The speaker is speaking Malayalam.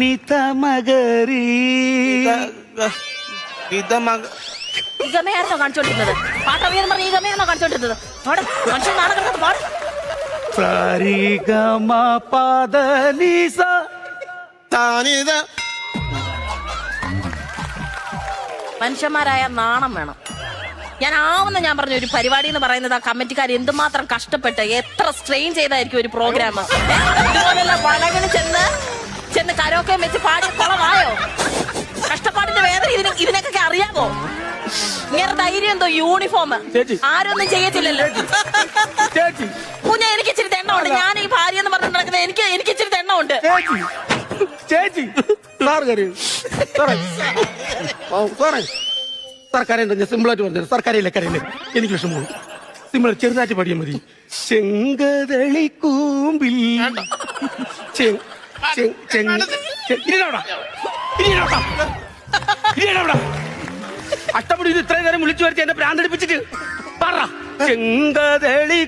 നിതമകരീ. ഇത് മക ഈ ഗമയായിരുന്നോ കാണിച്ചോണ്ടിരുന്നത്? പാട്ടറിയെന്ന് പറഞ്ഞ ഈ ഗമയാണോ കാണിച്ചോണ്ടിരുന്നത്? പാട് മനുഷ്യൻ നാണം കിടന്നത് പാട്. സരിഗമ പദ നിസ താനിത് മനുഷ്യന്മാരായ നാണം വേണം. ഞാൻ ആവുന്ന ഞാൻ പറഞ്ഞു ഒരു പരിപാടി എന്ന് പറയുന്നത് ആ കമ്മിറ്റിക്കാർ എന്തുമാത്രം കഷ്ടപ്പെട്ട് എത്ര സ്ട്രെയിൻ ചെയ്തായിരിക്കും ഒരു പ്രോഗ്രാം? ചെന്ന് ചെന്ന് കരോക്കെ വെച്ച് പാടി കുളമായോ? കഷ്ടപ്പാടിന്റെ വേദന ഇതിന് ഇതിനൊക്കെ അറിയാമോ? ഇങ്ങനെ ധൈര്യം എന്തോ യൂണിഫോം. ആരൊന്നും ചെയ്യത്തില്ലല്ലോ. കുഞ്ഞ എനിക്ക് ഇച്ചിരി തെണ്ണമുണ്ട് ഞാൻ ഈ ഭാര്യ എന്ന് പറഞ്ഞു നടക്കുന്നത് എനിക്ക് എനിക്ക് ഇച്ചിരി തെണ്ണമുണ്ട്. ചേച്ചി. സർക്കാരിന്റെ സിമ്പിളായിട്ട് പറഞ്ഞു സാർ കരയില്ല കരയില്ല എനിക്ക് വിഷമമാണ് സിമ്പിൾ ചെറുതായിട്ട് പാടിയാൽ മതി. ചെങ്കതളി കൂമ്പിൽ ഇത് ഇത്രയും നേരം വിളിച്ചു വരുത്തി എന്നെ പ്രാന്തടിപ്പിച്ചിട്ട്. പറ. ചെങ്കതളി